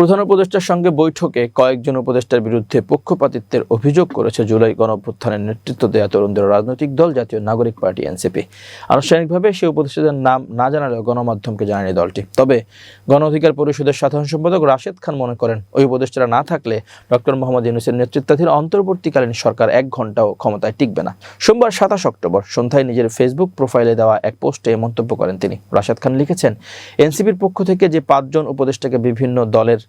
প্রধান উপদেষ্টার সঙ্গে বৈঠকে কয়েকজন উপদেষ্টার বিরুদ্ধে পক্ষপাতিত্বের অভিযোগ করেছে জুলাই গণঅভ্যুত্থানের নেতৃত্ব দেয়া তরুণদের রাজনৈতিক দল, জাতীয় নাগরিক পার্টি, এনসিপি। আনুষ্ঠানিকভাবে সেই উপদেষ্টাদের নাম না জানালেও গণমাধ্যমকে জানায়নি দলটি। তবে গণ অধিকার পরিষদের সাধারণ সম্পাদক রাশেদ খান মনে করেন, ওই উপদেষ্টারা না থাকলে ডক্টর মোহাম্মদ ইউনুসের নেতৃত্বাধীন অন্তর্বর্তীকালীন সরকার এক ঘন্টাও ক্ষমতায় টিকবে না। সোমবার সাতাশ অক্টোবর সন্ধ্যায় নিজের ফেসবুক প্রোফাইলে দেওয়া এক পোস্টে মন্তব্য করেন তিনি। রাশেদ খান লিখেছেন, এনসিপির পক্ষ থেকে যে পাঁচজন উপদেষ্টাকে বিভিন্ন দলের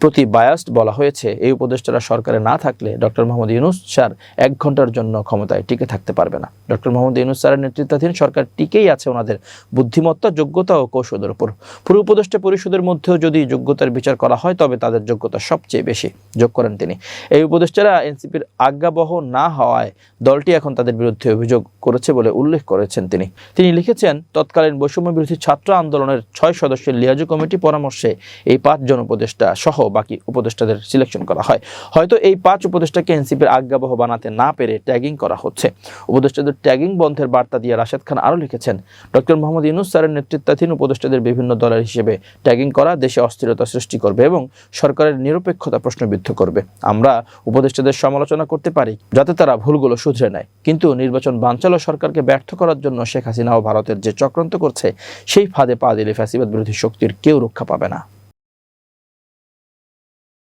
প্রতি বায়াস্ট বলা হয়েছে, এই উপদেষ্টারা সরকারে না থাকলে ডক্টর মোহাম্মদ ইউনুস স্যার এক ঘণ্টার জন্য ক্ষমতায় টিকে থাকতে পারবে না। ডক্টর মোহাম্মদ ইউনুস স্যারের নেতৃত্বাধীন সরকার টিকেই আছে ওনাদের বুদ্ধিমত্তা, যোগ্যতা ও কৌশলের উপর। পুরো উপদেষ্টা পরিষদের মধ্যেও যদি যোগ্যতার বিচার করা হয়, তবে তাদের যোগ্যতা সবচেয়ে বেশি, যোগ করেন তিনি। এই উপদেষ্টারা এনসিপির আজ্ঞাবহ না হওয়ায় দলটি এখন তাদের বিরুদ্ধে অভিযোগ করেছে বলে উল্লেখ করেছেন তিনি। তিনি লিখেছেন, তৎকালীন বৈষম্য বিরোধী ছাত্র আন্দোলনের ছয় সদস্যের লিয়াজু কমিটি পরামর্শে এই পাঁচজন উপদেষ্টা সহ বাকি উপদেষ্টাদের সিলেকশন করা হয়। হয়তো এই পাঁচ উপদেষ্টাকে এনসিপির আজ্ঞাবহ বানাতে না পেরে ট্যাগিং করা হচ্ছে। উপদেষ্টাদের ট্যাগিং বন্ধের বার্তা দিয়ে রাশেদ খান আরও লিখেছেন, ডক্টর মোহাম্মদ ইউনুস স্যারের নেতৃত্বাধীন উপদেষ্টাদের বিভিন্ন দলের হিসেবে ট্যাগিং করা দেশে অস্থিরতা সৃষ্টি করবে এবং সরকারের নিরপেক্ষতা প্রশ্নবিদ্ধ করবে। আমরা উপদেষ্টাদের সমালোচনা করতে পারি, যাতে তারা ভুলগুলো শুধরে নেয়। কিন্তু নির্বাচন বানচালো সরকারকে ব্যর্থ করার জন্য শেখ হাসিনা ও ভারতের যে চক্রান্ত করছে, সেই ফাঁদে পা দিলে ফ্যাসিবাদ বিরোধী শক্তির কেউ রক্ষা পাবে না।